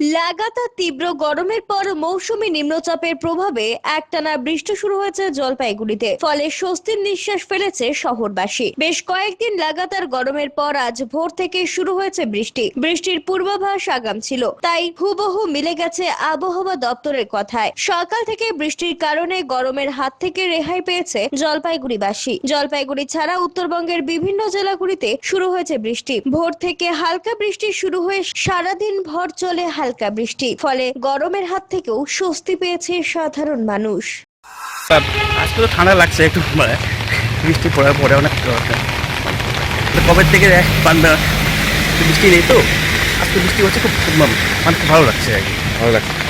লাগাতার তীব্র গরমের পর মৌসুমি নিম্নচাপের প্রভাবে একটানা বৃষ্টি শুরু হয়েছে জলপাইগুড়িতে। ফলে স্বস্তির নিঃশ্বাস ফেলেছে শহরবাসী। বেশ কয়েকদিন লাগাতার গরমের পর আজ ভোর থেকে শুরু হয়েছে বৃষ্টি। বৃষ্টির পূর্বাভাস আগাম ছিল। তাই হুবহু মিলে গেছে আবহাওয়া দপ্তরের কথায়। সকাল থেকে বৃষ্টির কারণে গরমের হাত থেকে রেহাই পেয়েছে জলপাইগুড়িবাসী। জলপাইগুড়ি ছাড়া উত্তরবঙ্গের বিভিন্ন জেলাগুলিতে শুরু হয়েছে বৃষ্টি। ভোর থেকে হালকা বৃষ্টি শুরু হয়ে সারাদিন ভর চলে হালকা বৃষ্টি ফলে গরমের হাত থেকেও স্বস্তি পেয়েছে সাধারণ মানুষ। আজকে তো ঠান্ডা লাগছে একটু মানে বৃষ্টি পড়ার পরে অনেক দরকার। কবে থেকে এক পান্ডা বৃষ্টি নেই তো? আজকে বৃষ্টি হচ্ছে খুব খুব মানে খুব ভালো লাগছে আর কি। ভালো লাগছে।